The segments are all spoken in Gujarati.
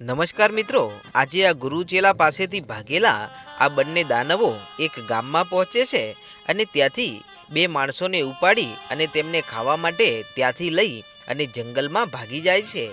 નમસ્કાર મિત્રો, આજે આ ગુરુચેલા પાસેથી ભાગેલા આ બંને દાનવો એક ગામમાં પહોંચે છે અને ત્યાંથી બે માણસોને ઉપાડી અને તેમને ખાવા માટે ત્યાંથી લઈ અને જંગલમાં ભાગી જાય છે.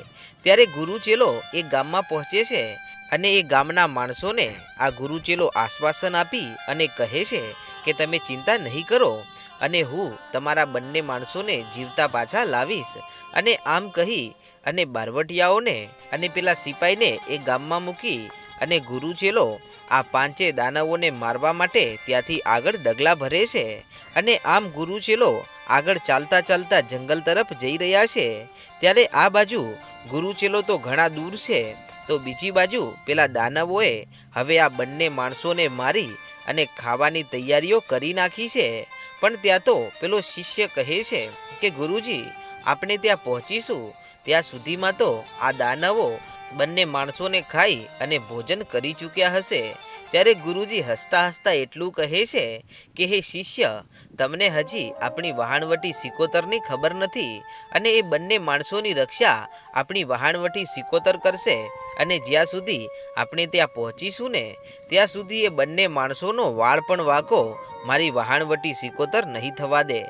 ત્યારે ગુરુચેલો એ ગામમાં પહોંચે છે અને એ ગામના માણસોને આ ગુરુચેલો આશ્વાસન આપી અને કહે છે કે તમે ચિંતા નહીં કરો અને હું તમારા બંને માણસોને જીવતા પાછા લાવીશ. અને આમ કહી અને બારવટિયાઓને અને પેલા સિપાહીને એ ગામમાં મૂકી અને ગુરુ ચેલો આ પાંચે દાનવોને મારવા માટે ત્યાંથી આગળ ડગલા ભરે છે. અને આમ ગુરુ ચેલો આગળ ચાલતા ચાલતા જંગલ તરફ જઈ રહ્યા છે. ત્યારે આ બાજુ ગુરુ ચેલો તો ઘણા દૂર છે. તો બીજી બાજુ પેલા દાનવોએ હવે આ બંને માણસોને મારી અને ખાવાની તૈયારીઓ કરી નાખી છે. પણ ત્યાં તો પેલો શિષ્ય કહે છે કે ગુરુજી, આપણે ત્યાં પહોંચીશું. ત્યાં સુધીમાં તો આ દાનવો બંને માણસોને ખાઈ અને ભોજન કરી ચૂક્યા હશે. ત્યારે ગુરુજી હસતા હસતા એટલું કહે છે કે, હે શિષ્ય, તમને હજી આપણી વહાણવટી સિકોતરની ખબર નથી અને એ બંને માણસોની રક્ષા આપણી વહાણવટી સિકોતર કરશે. અને જ્યાં સુધી આપણે ત્યાં પહોંચીશું ને, ત્યાં સુધી એ બંને માણસોનો વાળ પણ વાંકો મારી વહાણવટી સિકોતર નહીં થવા દે.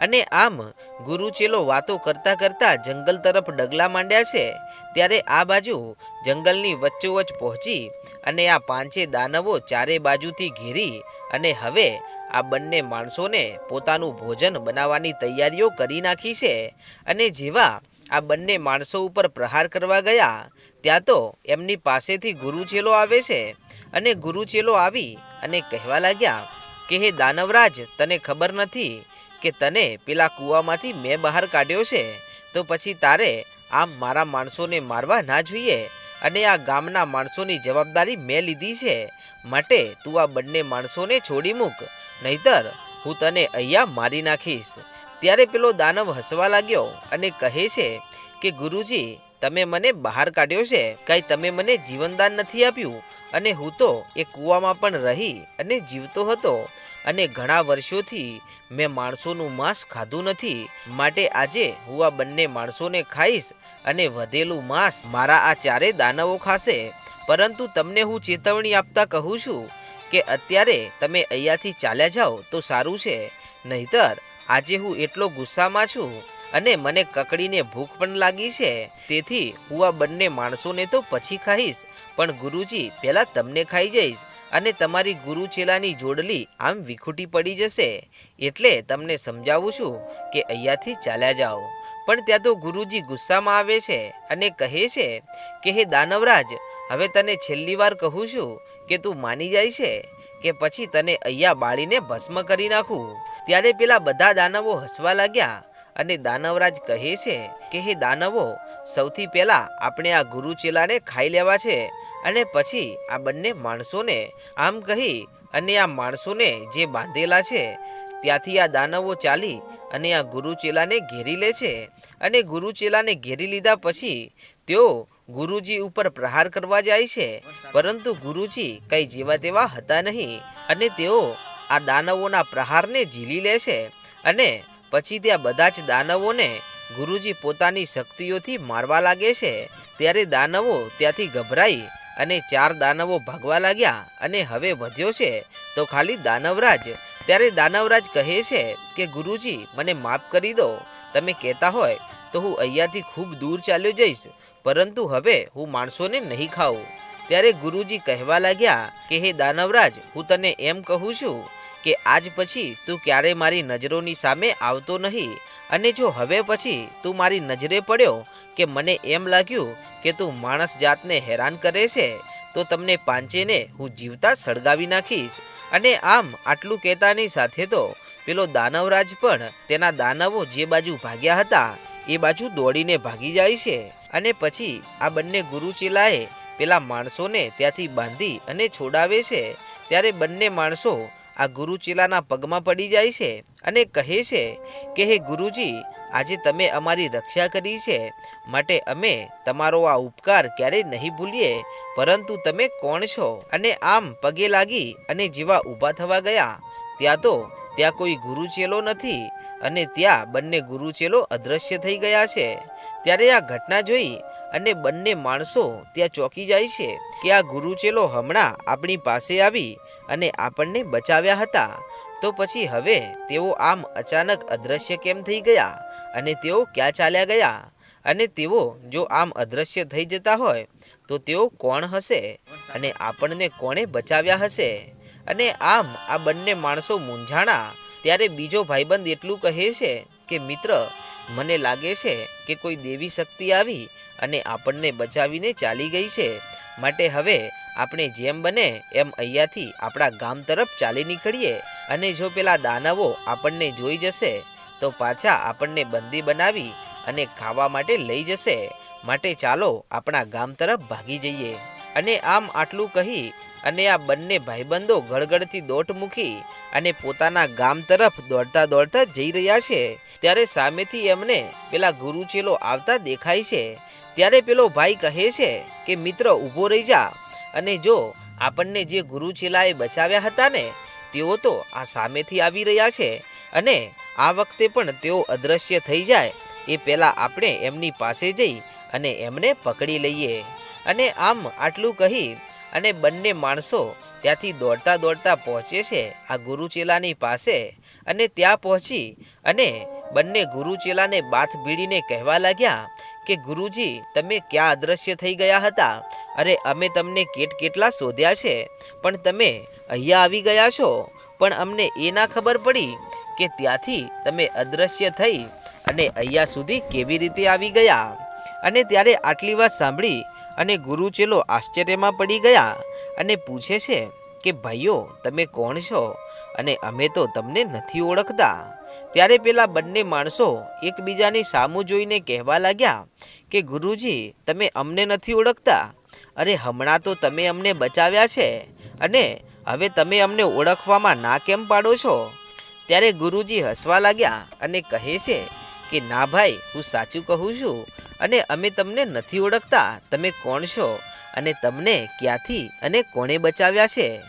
અને આમ ગુરુ ચેલો વાતો કરતા કરતા જંગલ તરફ ડગલા માંડ્યા છે, ત્યારે આ બાજુ જંગલની વચ્ચોવચ પહોંચી અને આ પાંચે દાનવો ચારે બાજુથી ઘેરી અને હવે આ બંને માણસોને પોતાનું ભોજન બનાવવાની તૈયારીઓ કરી નાખી છે. અને જેવા આ બંને માણસો ઉપર પ્રહાર કરવા ગયા, ત્યાં તો એમની પાસેથી ગુરુચેલો આવે છે. અને ગુરુચેલો આવી અને કહેવા લાગ્યા કે હે દાનવરાજ, તને ખબર નથી કે તને પેલા કૂવામાંથી મેં બહાર કાઢ્યો છે? તો પછી તારે આમ મારા માણસોને મારવા ના જોઈએ અને આ ગામના માણસોની જવાબદારી મેં લીધી છે. માટે તું આ બંને માણસોને છોડી મૂક, નહીતર હું તને અહીંયા મારી નાખીશ. ત્યારે પેલો દાનવ હસવા લાગ્યો અને કહે છે કે ગુરુજી, તમે મને બહાર કાઢ્યો છે. કાંઈ તમે મને જીવનદાન નથી આપ્યું? અને હું તો એ કૂવામાં પણ રહી અને જીવતો હતો અને ઘણા વર્ષોથી મેં માણસોનું માંસ ખાધું નથી. માટે આજે હું આ બંને માણસોને ખાઈશ અને વધેલું માંસ મારા આ ચારે દાનવો ખાશે. પરંતુ તમને હું ચેતવણી આપતા કહું છું કે અત્યારે તમે અહીંયાથી ચાલ્યા જાઓ તો સારું છે. નહીતર આજે હું એટલો ગુસ્સામાં છું. અને મને કકડીને ભૂખ પણ લાગી છે. તેથી હું આ બંને માણસોને તો પછી ખાઈશ, પણ ગુરુજી, પહેલાં તમને ખાઈ જઈશ અને તમારી ગુરુ ચેલાની જોડલી આમ વિખૂટી પડી જશે. એટલે તમને સમજાવું છું કે અહીંયાથી ચાલ્યા જાઓ. પણ ત્યાં તો ગુરુજી ગુસ્સામાં આવે છે અને કહે છે કે, હે દાનવરાજ, હવે તને છેલ્લી વાર કહું છું કે તું માની જાય છે કે પછી તને અહીંયા બાળીને ભસ્મ કરી નાખું. ત્યારે પેલા બધા દાનવો હસવા લાગ્યા અને દાનવરાજ કહે છે કે, હે દાનવો, સૌથી પહેલાં આપણે આ ગુરુ ચેલાને ખાઈ લેવા છે અને પછી આ બંને માણસોને આમ કહી અને આ માણસોને જે બાંધેલા છે, ત્યાંથી આ દાનવો ચાલી અને આ ગુરુ ચેલાને ઘેરી લે છે. અને ગુરુ ચેલાને ઘેરી લીધા પછી તેઓ ગુરુજી ઉપર પ્રહાર કરવા જાય છે. પરંતુ ગુરુજી કંઈ જેવા તેવા હતા નહીં અને તેઓ આ દાનવોના પ્રહારને ઝીલી લે છે અને પછી ત્યાં બધા જ દાનવોને ગુરુજી પોતાની શક્તિઓથી મારવા લાગે છે. ત્યારે દાનવો ત્યાંથી ગભરાઈ અને ચાર દાનવો ભાગવા લાગ્યા અને હવે વધ્યો છે. તો ખાલી દાનવરાજ, ત્યારે દાનવરાજ કહે છે કે, ગુરુજી, મને માફ કરી દો. તમે કહેતા હોય તો હું અહીંયાથી ખૂબ દૂર ચાલ્યો જઈશ. પરંતુ હવે હું માણસોને નહીં ખાઉં. ત્યારે ગુરુજી કહેવા લાગ્યા કે, હે દાનવરાજ, હું તને એમ કહું છું કે આજ પછી તું ક્યારે મારી નજરોની સામે આવતો નહીં? અને જો હવે પછી તું મારી નજરે પડ્યો કે મને એમ લાગ્યું કે તું માણસ જાતને હેરાન કરે છે, તો તમને પાંચેને હું જીવતા સળગાવી નાખીશ. અને આમ આટલું કહેતાની સાથે તો પેલો દાનવરાજ પણ તેના દાનવો જે બાજુ ભાગ્યા હતા, એ બાજુ દોડીને ભાગી જાય છે. અને પછી આ બંને ગુરુચેલાએ પેલા માણસોને ત્યાંથી બાંધી અને છોડાવે છે. ત્યારે બંને માણસો આ ગુરુચેલાના પગમાં પડી જાય છે અને કહે છે કે, હે ગુરુજી, આજે તમે અમારી રક્ષા કરી છે. માટે અમે તમારો આ ઉપકાર ક્યારેય નહીં ભૂલીએ, પરંતુ તમે કોણ છો? અને આમ પગે લાગી અને જેવા ઊભા થવા ગયા. ત્યાં તો ત્યાં કોઈ ગુરુચેલો નથી અને ત્યાં બંને ગુરુચેલો અદૃશ્ય થઈ ગયા છે. ત્યારે આ ઘટના જોઈ અને બંને માણસો ત્યાં ચોકી જાય છે કે આ ગુરુચેલો હમણાં આપણી પાસે આવી અને આપણને બચાવ્યા હતા. તો પછી હવે તેઓ આમ અચાનક અદૃશ્ય કેમ થઈ ગયા? અને તેઓ ક્યાં ચાલ્યા ગયા? અને તેઓ જો આમ અદૃશ્ય થઈ જતા હોય, તો તેઓ કોણ હશે? અને આપણને કોણે બચાવ્યા હશે? અને આમ આ બંને માણસો મૂંઝાણા, ત્યારે બીજો ભાઈબંધ એટલું કહે છે કે, મિત્ર, મને લાગે છે કે કોઈ દેવી શક્તિ આવી અને આપણને બચાવીને ચાલી ગઈ છે. માટે હવે આપણે જેમ બને એમ અહીંયાથી આપણા ગામ તરફ ચાલી નીકળીએ અને જો પેલા દાનવો આપણને જોઈ જશે, તો પાછા આપણને બંદી બનાવી અને ખાવા માટે લઈ જશે. માટે ચાલો આપણા ગામ તરફ ભાગી જઈએ. અને આમ આટલું કહી અને આ બંને ભાઈબંધો ગળગળથી દોટ મૂકી અને પોતાના ગામ તરફ દોડતા દોડતા જઈ રહ્યા છે. ત્યારે સામેથી એમને પેલા ગુરુચેલો આવતા દેખાય છે. ત્યારે પેલો ભાઈ કહે છે કે, મિત્ર, ઊભો રહી જા. અને જો આપણને જે ગુરુચેલાએ બચાવ્યા હતા ને, તેઓ તો આ સામેથી આવી રહ્યા છે અને આ વખતે પણ તેઓ અદૃશ્ય થઈ જાય એ પહેલાં આપણે એમની પાસે જઈ અને એમને પકડી લઈએ. અને આમ આટલું કહી અને બંને માણસો ત્યાંથી દોડતા દોડતા પહોંચે છે આ ગુરુચેલાની પાસે અને ત્યાં પહોંચી અને બંને ગુરુચેલાને બાથ ભીડીને કહેવા લાગ્યા કે ગુરુજી, તમે ક્યાં અદૃશ્ય થઈ ગયા હતા? અરે, અમે તમને કેટ કેટલા શોધ્યા છે? પણ તમે અહીંયા આવી ગયા છો. પણ અમને એ ના ખબર પડી કે ત્યાંથી તમે અદૃશ્ય થઈ અને અહીંયા સુધી કેવી રીતે આવી ગયા. અને ત્યારે આટલી વાત સાંભળી અને ગુરુચેલો આશ્ચર્યમાં પડી ગયા અને પૂછે છે કે, ભાઈઓ, તમે કોણ છો? અને અમે તો તમને નથી ઓળખતા. ત્યારે પેલા બંને માણસો એકબીજાની સામું જોઈને કહેવા લાગ્યા કે, ગુરુજી, તમે અમને નથી ઓળખતા. અરે, હમણાં તો તમે અમને બચાવ્યા છે. અને હવે તમે અમને ઓળખવામાં ના કેમ પાડો છો? ત્યારે ગુરુજી હસવા લાગ્યા અને કહે છે કે, ના ભાઈ, હું સાચું કહું છું. અને અમે તમને નથી ઓળખતા. તમે કોણ છો? અને તમને ક્યાંથી અને કોણે બચાવ્યા છે?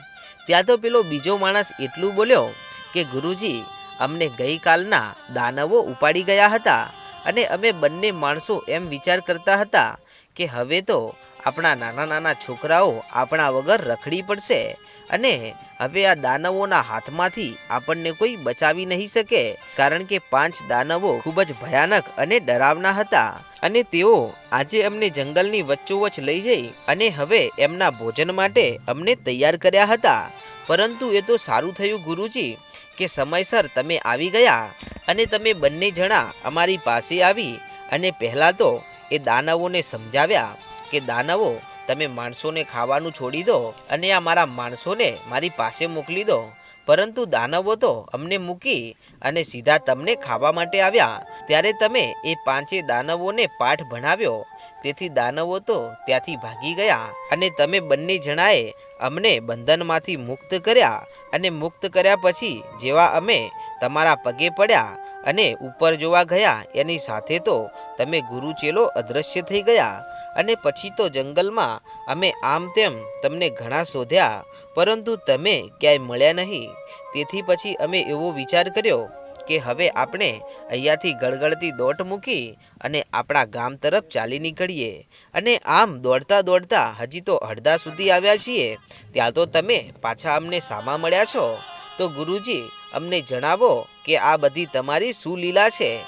ત્યાં તો પેલો બીજો માણસ એટલું બોલ્યો કે, ગુરુજી અમને ગઈકાલના દાનવો ઉપાડી ગયા હતા અને અમે બંને માણસો એમ વિચાર કરતા હતા કે હવે તો આપણા નાના નાના છોકરાઓ આપણા વગર રખડી પડશે અને હવે આ દાનવોના હાથમાંથી આપણને કોઈ બચાવી નહીં શકે કારણ કે પાંચ દાનવો ખૂબ જ ભયાનક અને ડરાવના હતા અને તેઓ આજે અમને જંગલની વચ્ચોવચ લઈ જઈ અને હવે એમના ભોજન માટે અમને તૈયાર કર્યા હતા. પરંતુ એ તો સારું થયું ગુરુજી કે સમયસર તમે આવી ગયા અને તમે બંને જણા અમારી પાસે આવી અને પહેલાં તો એ દાનવોને સમજાવ્યા કે દાનવો, તમે માણસોને ખાવાનું છોડી દો અને આ મારા માણસોને મારી પાસે મોકલી દો. પરંતુ દાનવો તો અમને મૂકી અને સીધા તમને ખાવા માટે આવ્યા. ત્યારે તમે એ પાંચે દાનવોને પાઠ ભણાવ્યો. તેથી દાનવો તો ત્યાંથી ભાગી ગયા અને તમે બંને જણાએ અમને બંધનમાંથી મુક્ત કર્યા અને મુક્ત કર્યા પછી જેવા અમે તમારા પગે પડ્યા અને ઉપર જોવા ગયા, એની સાથે તો તમે ગુરુચેલો અદૃશ્ય થઈ ગયા. અને પછી તો જંગલમાં અમે આમ તેમ તમને ઘણા શોધ્યા, પરંતુ તમે ક્યાંય મળ્યા નહીં. તેથી પછી અમે એવો વિચાર કર્યો કે હવે આપણે અહીંયાથી ગળગળતી દોટ મૂકી અને આપણા ગામ તરફ ચાલી નીકળીએ. અને આમ દોડતા દોડતા હજી તો અડધા સુધી આવ્યા છીએ. ત્યાં તો તમે પાછા અમને સામા મળ્યા છો. તો ગુરુજી, અમને જણાવો કે આ બધી તમારી શું લીલા છે?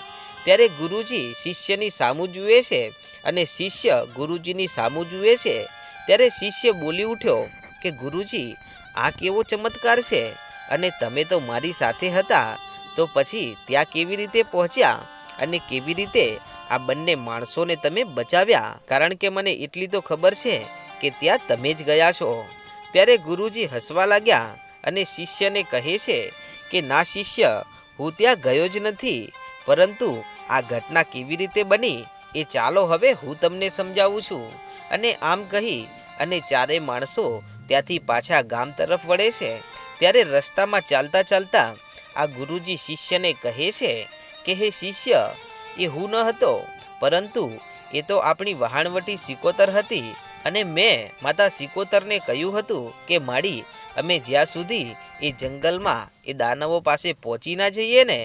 ત્યારે ગુરુજી શિષ્યની સામું જુએ છે અને શિષ્ય ગુરુજીની સામું જુએ છે. ત્યારે શિષ્ય બોલી ઉઠ્યો કે ગુરુજી, આ કેવો ચમત્કાર છે? અને તમે તો મારી સાથે હતા. તો પછી ત્યાં કેવી રીતે પહોંચ્યા અને કેવી રીતે આ બંને માણસોને તમે બચાવ્યા? કારણ કે મને એટલી તો ખબર છે કે ત્યાં તમે જ ગયા છો. ત્યારે ગુરુજી હસવા લાગ્યા અને શિષ્યને કહે છે કે, ના શિષ્ય, હું ત્યાં ગયો જ નથી, પરંતુ આ ઘટના કેવી રીતે બની એ ચાલો હવે હું તમને સમજાવું છું. અને આમ કહી અને ચારેય માણસો ત્યાંથી પાછા ગામ તરફ વળે છે. ત્યારે રસ્તામાં ચાલતા ચાલતા આ ગુરુજી શિષ્યને કહે છે કે, હે શિષ્ય, એ હું ન હતો, પરંતુ એ તો આપણી વહાણવટી સિકોતર હતી અને મેં માતા સિકોતરને કહ્યું હતું કે, માડી, અમે જ્યાં સુધી એ જંગલમાં એ દાનવો પાસે પહોંચી ના જઈએ ને,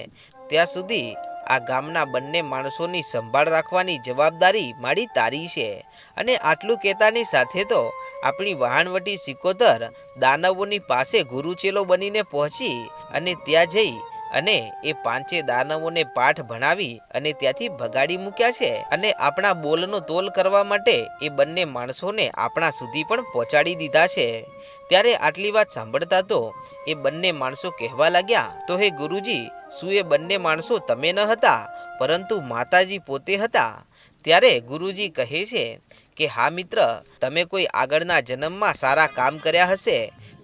ત્યાં સુધી આ ગામના બંને માણસોની સંભાળ રાખવાની જવાબદારી મારી તારી છે. અને આટલું કહેતાની સાથે તો આપણી વહાણવટી સિકોતર દાનવોની પાસે ગુરુચેલો બનીને પહોંચી અને ત્યાં જઈ અને એ પાંચે દાનવોને પાઠ ભણાવી અને ત્યાંથી ભગાડી મૂક્યા છે અને આપણા બોલનો તોલ કરવા માટે એ બંને માણસોને આપણા સુધી પણ પહોંચાડી દીધા છે. ત્યારે આટલી વાત સાંભળતા તો એ બંને માણસો કહેવા લાગ્યા, તો હે ગુરુજી, શું એ બંને માણસો તમે ન હતા, પરંતુ માતાજી પોતે હતા? ત્યારે ગુરુજી કહે છે કે, હા મિત્ર, તમે કોઈ આગળના જન્મમાં સારા કામ કર્યા હશે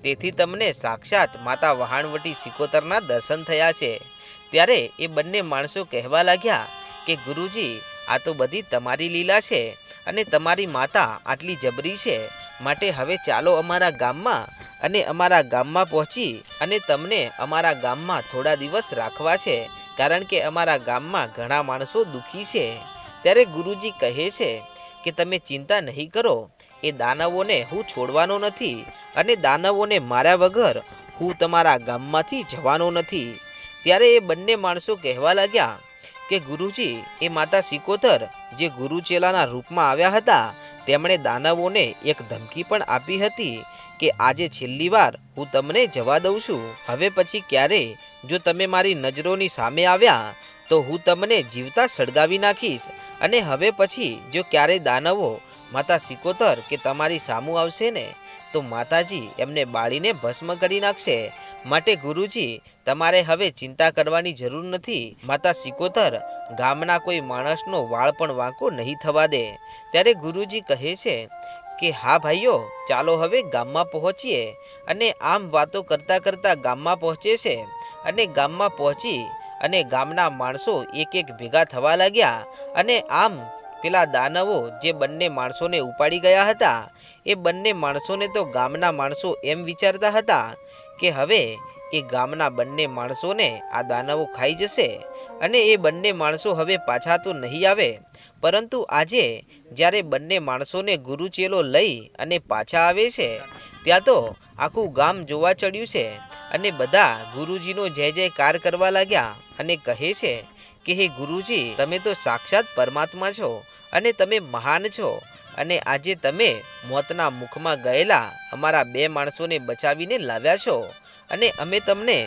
તેથી તમને સાક્ષાત માતા વહાણવટી સિકોતરના દર્શન થયા છે. ત્યારે એ બંને માણસો કહેવા લાગ્યા કે, ગુરુજી, આ તો બધી તમારી લીલા છે અને તમારી માતા આટલી જબરી છે. માટે હવે ચાલો અમારા ગામમાં અને અમારા ગામમાં પહોંચી અને તમને અમારા ગામમાં થોડા દિવસ રાખવા છે, કારણ કે અમારા ગામમાં ઘણા માણસો દુઃખી છે. ત્યારે ગુરુજી કહે છે કે, તમે ચિંતા નહીં કરો. એ દાનવોને હું છોડવાનો નથી અને દાનવોને માર્યા વગર હું તમારા ગામમાંથી જવાનો નથી. ત્યારે એ બંને માણસો કહેવા લાગ્યા કે ગુરુજી, એ માતા સિકોતર જે ગુરુચેલાના રૂપમાં આવ્યા હતા, તેમણે દાનવોને એક ધમકી પણ આપી હતી કે આજે છેલ્લી વાર હું તમને જવા દઉં છું. હવે પછી ક્યારે? જો તમે મારી નજરોની સામે આવ્યા, તો હું તમને જીવતા સળગાવી નાખીશ અને હવે પછી જો ક્યારે દાનવો માતા સિકોતર કે તમારી સામું આવશે ને, તો માતાજી એમને બાળીને ભસ્મ કરી નાખશે. માટે ગુરુજી, તમારે હવે ચિંતા કરવાની જરૂર નથી. માતા સિકોતર, ગામના કોઈ માણસનો વાળ પણ વાંકો નહીં થવા દે. ત્યારે ગુરુજી કહે છે કે, હા ભાઈઓ, ચાલો હવે ગામમાં પહોંચીએ. અને આમ વાતો કરતાં કરતાં ગામમાં પહોંચે છે. અને ગામમાં પહોંચી અને ગામના માણસો એક એક ભેગા થવા લાગ્યા. અને આમ પેલા દાનવો જે બંને માણસોને ઉપાડી ગયા હતા, એ બંને માણસોને તો ગામના માણસો એમ વિચારતા હતા કે હવે એ ગામના બંને માણસોને આ દાનવો ખાઈ જશે અને એ બંને માણસો હવે પાછા તો નહીં આવે. પરંતુ આજે જ્યારે બંને માણસોને ગુરુચેલો લઈ અને પાછા આવે છે, ત્યાં તો આખું ગામ જોવા ચડ્યું છે અને બધા ગુરુજીનો જય જયકાર કરવા લાગ્યા અને કહે છે કે હે ગુરુજી, તમે તો સાક્ષાત પરમાત્મા છો અને તમે મહાન છો અને આજે તમે મોતના મુખમાં ગયેલા અમારા બે માણસોને બચાવીને લાવ્યા છો અને અમે તમને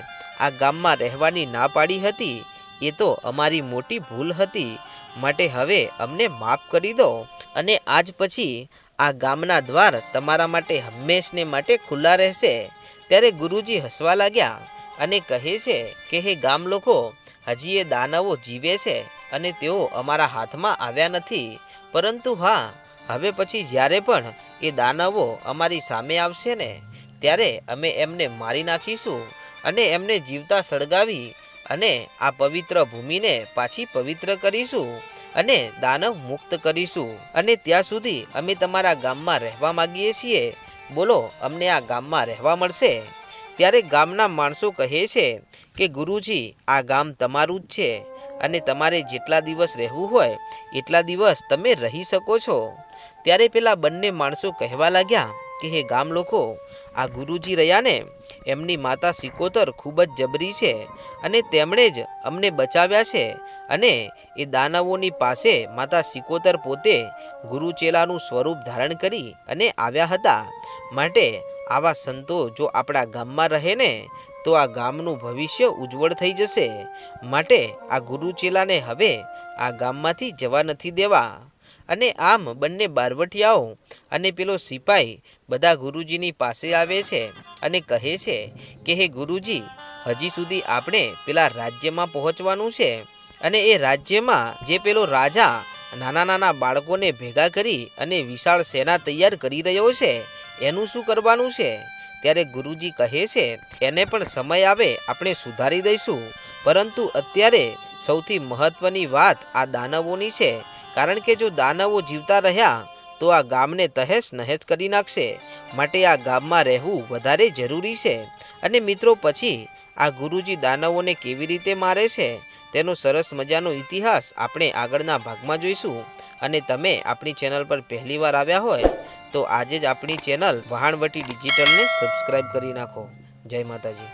આ ગામમાં રહેવાની ના પાડી હતી, એ તો અમારી મોટી ભૂલ હતી. માટે હવે અમને માફ કરી દો અને આજ પછી આ ગામના દ્વાર તમારા માટે હંમેશને માટે ખુલ્લા રહેશે. ત્યારે ગુરુજી હસવા લાગ્યા અને કહે છે કે, હે ગામ લોકો હજી એ દાનવો જીવે છે અને તેઓ અમારા હાથમાં આવ્યા નથી. પરંતુ હા, હવે પછી જ્યારે પણ એ દાનવો અમારી સામે આવશે ને, ત્યારે અમે એમને મારી નાખીશું અને એમને જીવતા સળગાવી અને આ પવિત્ર ભૂમિને પાછી પવિત્ર કરીશું અને દાનવ મુક્ત કરીશું. અને ત્યાં સુધી અમે તમારા ગામમાં રહેવા માગીએ છીએ. બોલો, અમને આ ગામમાં રહેવા મળશે? ત્યારે ગામના માણસો કહે છે કે, ગુરુજી, આ ગામ તમારું જ છે અને તમારે જેટલા દિવસ રહેવું હોય, એટલા દિવસ તમે રહી શકો છો. ત્યારે પેલા બંને માણસો કહેવા લાગ્યા કે, હે ગામ લોકો, આ ગુરુજી રહ્યા ને, એમની માતા સિકોતર ખૂબ જ જબરી છે અને તેમણે જ અમને બચાવ્યા છે અને એ દાનવોની પાસે માતા સિકોતર પોતે ગુરુચેલાનું સ્વરૂપ ધારણ કરી અને આવ્યા હતા. માટે આવા સંતો જો આપણા ગામમાં રહે ને, તો આ ગામનું ભવિષ્ય ઉજ્જવળ થઈ જશે. માટે આ ગુરુચેલાને હવે આ ગામમાંથી જવા નથી દેવા. અને આમ બંને બારવટિયાઓ અને પેલો સિપાઈ બધા ગુરુજીની પાસે આવે છે અને કહે છે કે, હે ગુરુજી, હજી સુધી આપણે પેલા રાજ્યમાં પહોંચવાનું છે. અને એ રાજ્યમાં જે પેલો રાજા નાના નાના બાળકોને ભેગા કરી અને વિશાળ સેના તૈયાર કરી રહ્યો છે એનું શું કરવાનું છે? ત્યારે ગુરુજી કહે છે, એને પણ સમય આવે, આપણે સુધારી દઈશું. પરંતુ અત્યારે સૌથી મહત્વની વાત આ દાનવોની છે. કારણ કે જો દાનવો જીવતા રહ્યા, તો આ ગામને તહેશ નહેશ કરી નાખશે. માટે આ ગામમાં રહેવું વધારે જરૂરી છે. અને મિત્રો, પછી આ ગુરુજી દાનવોને કેવી રીતે મારે છે? તેનો સરસ મજાનો ઇતિહાસ આપણે આગળના ભાગમાં જોઈશું. અને તમે આપણી ચેનલ પર પહેલીવાર આવ્યા હોય તો આજે જ આપણી ચેનલ વહાણવટી ડિજિટલને સબસ્ક્રાઈબ કરી નાખો. જય માતાજી.